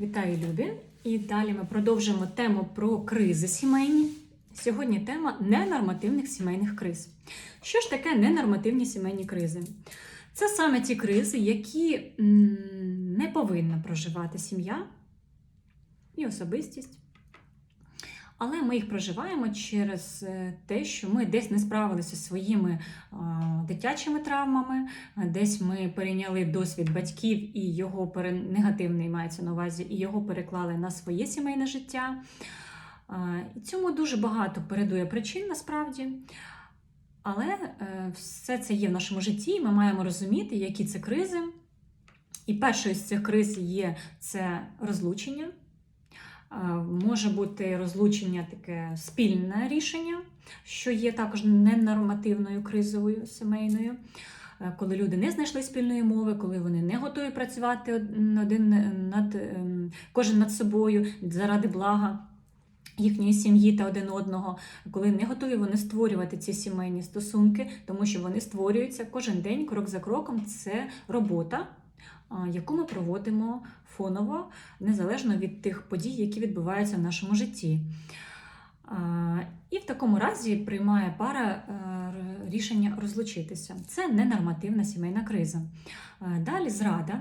Вітаю, любі! І далі ми продовжимо тему про кризи сімейні. Сьогодні тема ненормативних сімейних криз. Що ж таке ненормативні сімейні кризи? Це саме ті кризи, які не повинна проживати сім'я і особистість. Але ми їх проживаємо через е, те, що ми десь не справилися зі своїми дитячими травмами, десь ми перейняли досвід батьків і його пере... негативний мається на увазі, і його переклали на своє сімейне життя. І цьому дуже багато передує причин насправді. Але е, все це є в нашому житті, і ми маємо розуміти, які це кризи. І першою з цих криз є це розлучення. Е, Може бути розлучення таке спільне рішення, що є також ненормативною кризовою сімейною, Е, коли люди не знайшли спільної мови, коли вони не готові працювати один над ем, кожен над собою заради блага. Їхньої сім'ї та один одного, коли не готові вони створювати ці сімейні стосунки, тому що вони створюються кожен день, крок за кроком. Це робота, яку ми проводимо фоново, незалежно від тих подій, які відбуваються в нашому житті. І в такому разі приймає пара е, рішення розлучитися. Це ненормативна сімейна криза. Е, Далі зрада.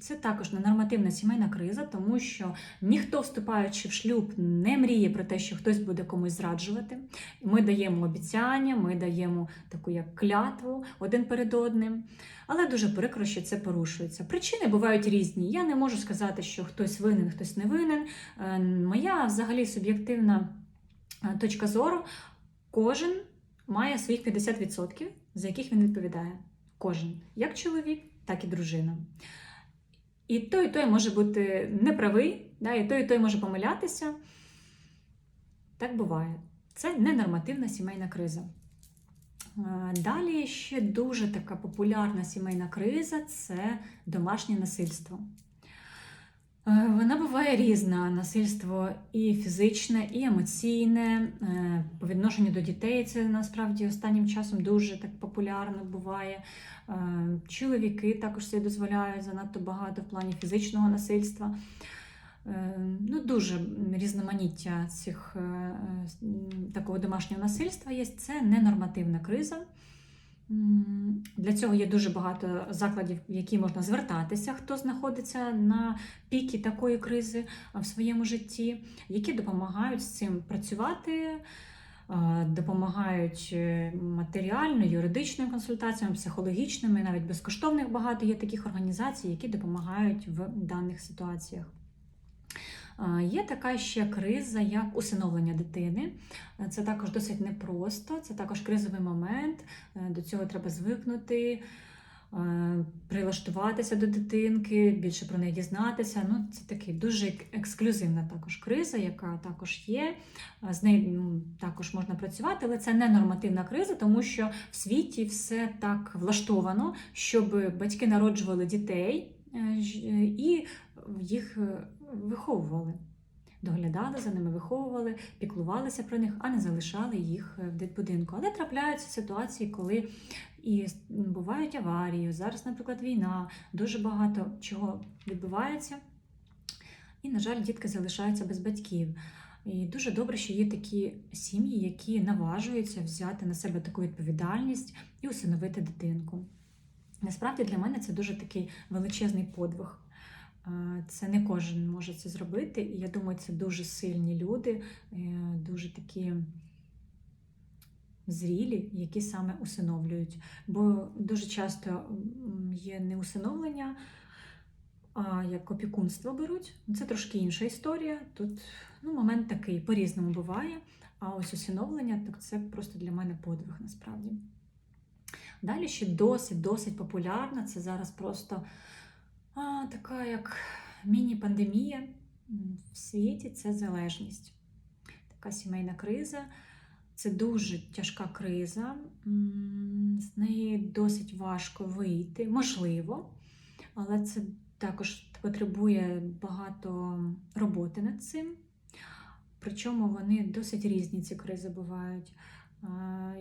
Це також ненормативна сімейна криза, тому що ніхто, вступаючи в шлюб, не мріє про те, що хтось буде комусь зраджувати. Ми даємо обіцяння, ми даємо таку як клятву один перед одним. Але дуже прикро, що це порушується. Причини бувають різні. Я не можу сказати, що хтось винен, хтось не винен. Е, Моя взагалі суб'єктивна е, точка зору: кожен має своїх 50%, за яких він відповідає. Кожен, як чоловік, так і дружина. І той, і той може бути неправий, да, і той, і той може помилятися. Так буває. Це ненормативна сімейна криза. Далі ще дуже така популярна сімейна криза це домашнє насильство. Е, Вона буває різна: насильство і фізичне, і емоційне. Е, По відношенню до дітей це насправді останнім часом дуже так популярно буває. Е, Чоловіки також собі дозволяють занадто багато в плані фізичного насильства. Ну, дуже різноманіття цих такого домашнього насильства є. Це ненормативна криза. Для цього є дуже багато закладів, в які можна звертатися, хто знаходиться на піки такої кризи в своєму житті, які допомагають з цим працювати, допомагають е, матеріально, юридичною консультаціями, психологічними, навіть безкоштовних багато є таких організацій, які допомагають в даних ситуаціях. Є така ще криза, як усиновлення дитини. Е, Це також досить непросто, це також кризовий момент. Е, До цього треба звикнути, е, прилаштуватися до дитинки, більше про неї дізнатися. Ну, це такий дуже ексклюзивна також криза, яка також є. З нею ну, також можна працювати, але це не нормативна криза, тому що в світі все так влаштовано, щоб батьки народжували е, і їх е, виховували. Доглядали за ними, виховували, піклувалися про них, а не залишали їх е, в дитбудинку. Але трапляються ситуації, коли і бувають аварії. Зараз, наприклад, війна, дуже багато чого відбувається. І, на жаль, дітки залишаються без батьків. І дуже добре, що є такі сім'ї, які наважуються взяти на себе таку відповідальність і усиновити дитинку. Насправді для мене це дуже такий величезний подвиг. Е, Це не кожен може це зробити, і я думаю, це дуже сильні люди, е, дуже такі зрілі, які саме усиновлюють. Бо дуже часто є не усиновлення, а як опікунство беруть. Це трошки інша історія. Тут ну, момент такий по-різному буває. А ось усиновлення, так це просто для мене подвиг насправді. Далі ще досить, досить популярна. Це зараз просто а, така як міні-пандемія в світі це залежність. Така сімейна криза. Це дуже тяжка криза. З неї досить важко вийти. Можливо, але це також потребує багато роботи над цим. Причому вони досить різні, ці кризи бувають.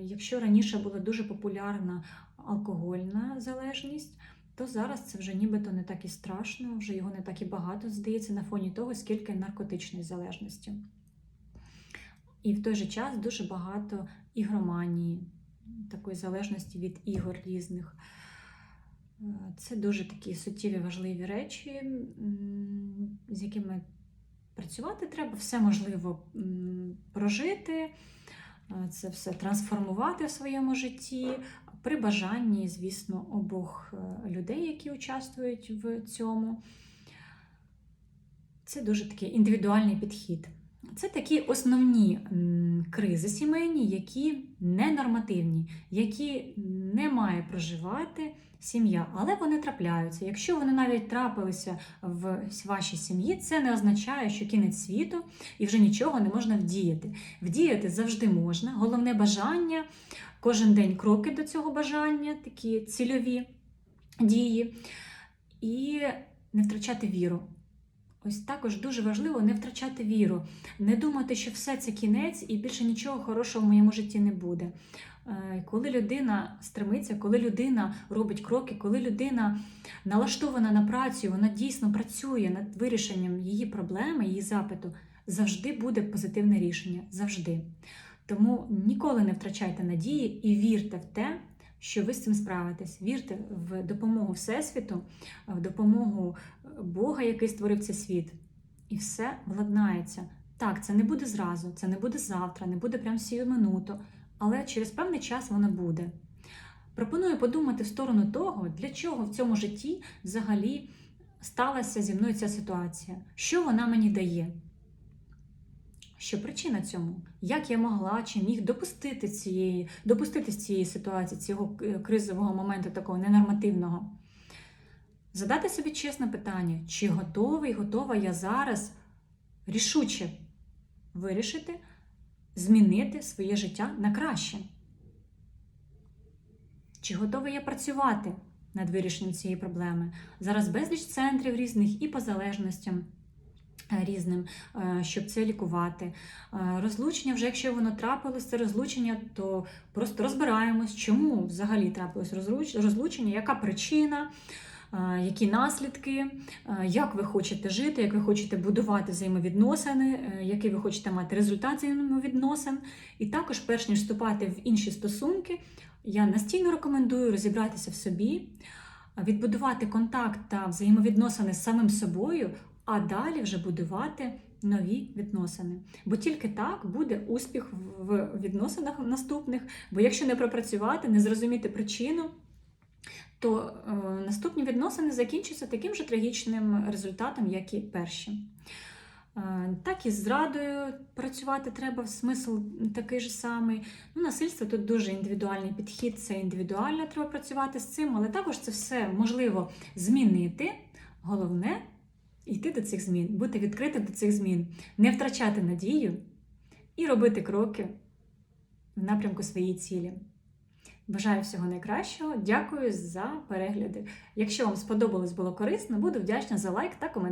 Якщо раніше була дуже популярна алкогольна залежність, то зараз це вже нібито не так і страшно, вже його не так і багато здається на фоні того, скільки наркотичної залежності. І в той же час дуже багато ігроманії, такої залежності від ігор різних. Е, Це дуже такі суттєві важливі речі, з якими працювати треба, все можливо прожити, це все трансформувати в своєму житті при бажанні, звісно, обох е, людей, які участвують в цьому. Це дуже такий індивідуальний підхід. Це такі основні кризи сімейні, які ненормативні, які не має проживати сім'я, але вони трапляються. Якщо вони навіть трапилися в вашій сім'ї, це не означає, що кінець світу і вже нічого не можна вдіяти. Вдіяти завжди можна. Головне бажання, кожен день кроки до цього бажання, такі цільові дії, і не втрачати віру. Ось також дуже важливо не втрачати віру, не думати, що все це кінець і більше нічого хорошого в моєму житті не буде. Е, Коли людина стремиться, коли людина робить кроки, коли людина налаштована на працю, вона дійсно працює над вирішенням її проблеми, її запиту, завжди буде позитивне рішення. Завжди. Тому ніколи не втрачайте надії і вірте в те, що ви з цим справитесь. Вірте в допомогу Всесвіту, в допомогу Бога, який створив цей світ. І все владнається. Так, це не буде зразу, це не буде завтра, не буде прямо сію минуту, але через певний час воно буде. Пропоную подумати в сторону того, для чого в цьому житті взагалі сталася зі мною ця ситуація, що вона мені дає. Що причина цьому? Як я могла чи міг допустити цієї, допустити цієї ситуації, цього е, кризового моменту, такого ненормативного? Задати собі чесне питання, чи готовий, готова я зараз рішуче вирішити, змінити своє життя на краще? Чи готовий я працювати над вирішенням цієї проблеми? Зараз безліч центрів різних і по залежностям різним, е, щоб це лікувати. Е, Розлучення, вже якщо воно трапилось, це розлучення, то просто розбираємось, чому взагалі трапилось розлучення, яка причина. е, Які наслідки, е, як ви хочете жити, як ви хочете будувати взаємовідносини, е, який ви хочете мати результат взаємовідносин. І також, перш ніж вступати в інші стосунки, я настійно рекомендую розібратися в собі, відбудувати контакт та взаємовідносини з самим собою, а далі вже будувати нові відносини. Бо тільки так буде успіх в відносинах наступних. Бо якщо не пропрацювати, не зрозуміти причину, то е, наступні відносини закінчаться таким же трагічним результатом, як і перші. Е, Так і з зрадою працювати треба, смисл такий же самий. Ну, насильство тут дуже індивідуальний підхід, це індивідуально треба працювати з цим, але також це все можливо змінити. Головне йти до цих змін, бути відкритим до цих змін, не втрачати надію і робити кроки в напрямку своєї цілі. Бажаю всього найкращого. Дякую за перегляди. Якщо вам сподобалось було корисно, буду вдячна за лайк та коментар.